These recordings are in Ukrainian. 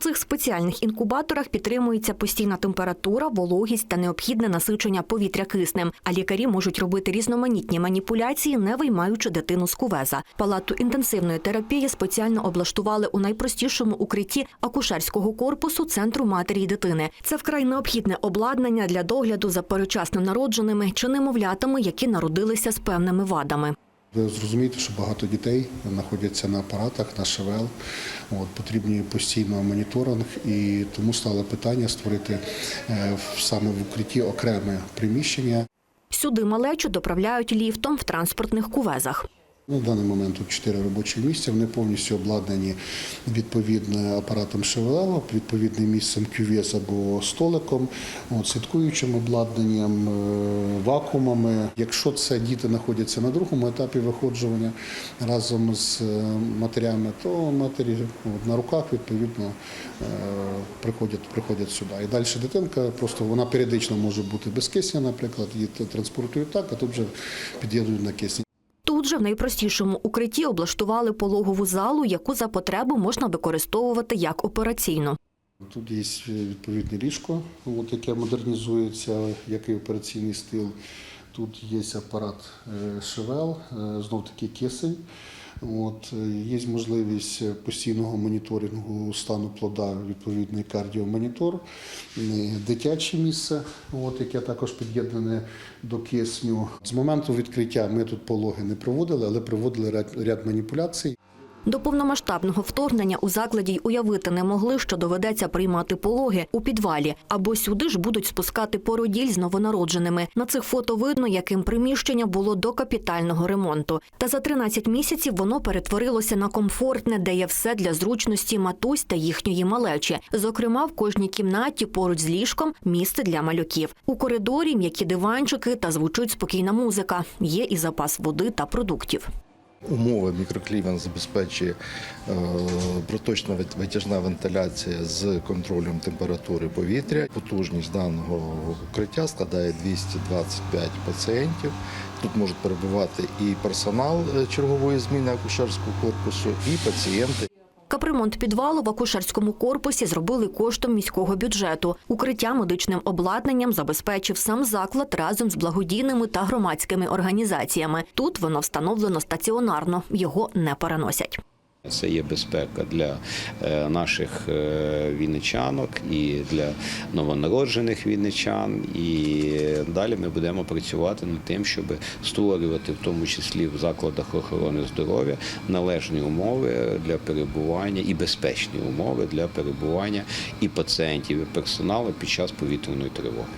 Цих спеціальних інкубаторах підтримується постійна температура, вологість та необхідне насичення повітря киснем. А лікарі можуть робити різноманітні маніпуляції, не виймаючи дитину з кувеза. Палату інтенсивної терапії спеціально облаштували у найпростішому укритті акушерського корпусу центру матері й дитини. Це вкрай необхідне обладнання для догляду за передчасно народженими чи немовлятами, які народилися з певними вадами. Ви зрозумієте, що багато дітей знаходяться на апаратах, на ШВЛ. От, потрібні постійно моніторинг, і тому стало питання створити е, саме в укритті окреме приміщення. Сюди малечу доправляють ліфтом в транспортних кувезах. На даний момент тут чотири робочі місця. Вони повністю обладнані відповідно апаратом ШВЛ, відповідним місцем кювез або столиком, от, слідкуючим обладнанням, е, вакуумами. Якщо це діти знаходяться на другому етапі виходжування разом з е, матерями, то матері на руках відповідно е, приходять, приходять сюди. І далі дитинка просто вона періодично може бути без кисня, наприклад, її транспортують так, а тут вже під'єднують на кисні. В найпростішому укритті облаштували пологову залу, яку за потребу можна використовувати як операційну. Тут є відповідне ліжко, от, яке модернізується, як і операційний стил. Тут є апарат е, ШВЛ, е, знов таки кисень. От, е, є можливість постійного моніторингу стану плода, відповідний кардіомонітор, е, дитяче місце, от, яке також під'єднане до кисню. З моменту відкриття ми тут пологи не проводили, але проводили ряд маніпуляцій. До повномасштабного вторгнення у закладі й уявити не могли, що доведеться приймати пологи у підвалі, або сюди ж будуть спускати породіль з новонародженими. На цих фото видно, яким приміщення було до капітального ремонту. Та за 13 місяців воно перетворилося на комфортне, де є все для зручності матусь та їхньої малечі. Зокрема, в кожній кімнаті поруч з ліжком місце для малюків. У коридорі м'які диванчики та звучить спокійна музика. Є і запас води та продуктів. Умови мікроклімат забезпечує е, проточна витяжна вентиляція з контролем температури повітря. Потужність даного укриття складає 225 пацієнтів. Тут можуть перебувати і персонал е, чергової зміни акушерського корпусу, і пацієнти. Капремонт підвалу в акушерському корпусі зробили коштом міського бюджету. Укриття медичним обладнанням забезпечив сам заклад разом з благодійними та громадськими організаціями. Тут воно встановлено стаціонарно, його не переносять. Це є безпека для е, наших е, вінничанок і для новонароджених вінничан. І далі ми будемо працювати над тим, щоб створювати, в тому числі в закладах охорони здоров'я, належні умови для перебування і безпечні умови для перебування і пацієнтів, і персоналу під час повітряної тривоги.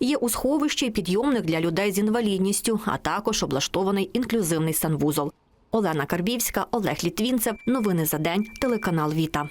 Є у сховищі підйомник для людей з інвалідністю, а також облаштований інклюзивний санвузол. Олена Карбівська, Олег Літвінцев. Новини за день. Телеканал Віта.